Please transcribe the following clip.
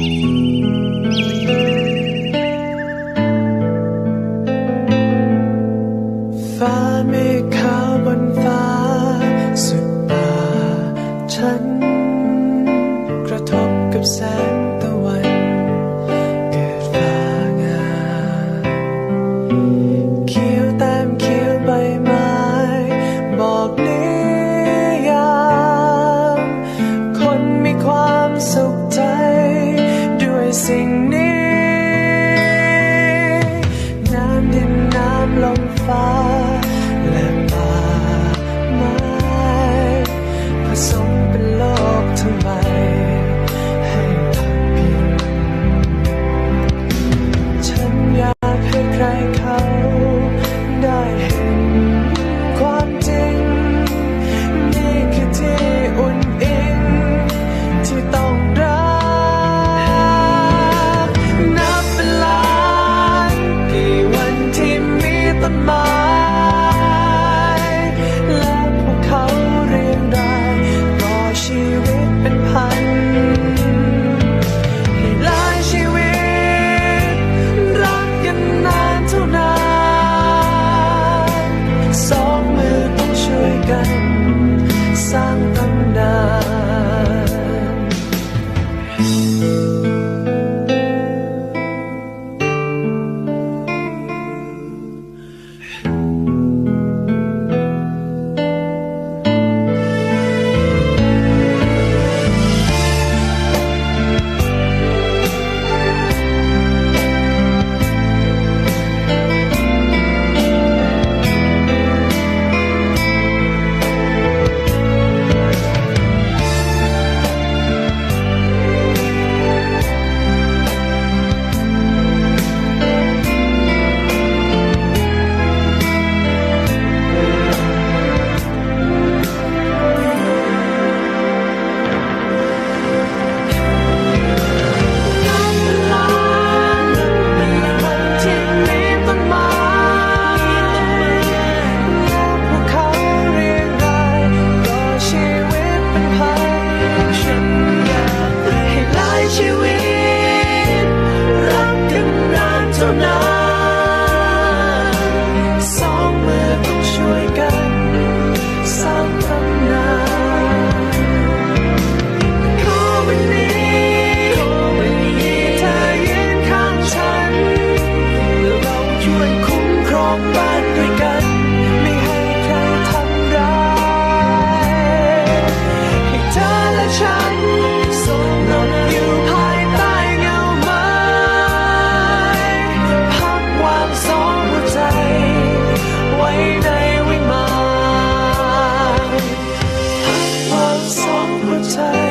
ฟ้าเมฆขาวบนฟ้า ต้นไม้และพวกเขาเรียงรายต่อชีวิตเป็นพันให้หลายชีวิต รักกันนานเท่านานสองมือต้องช่วยกัน สร้างตำนาน so now Time.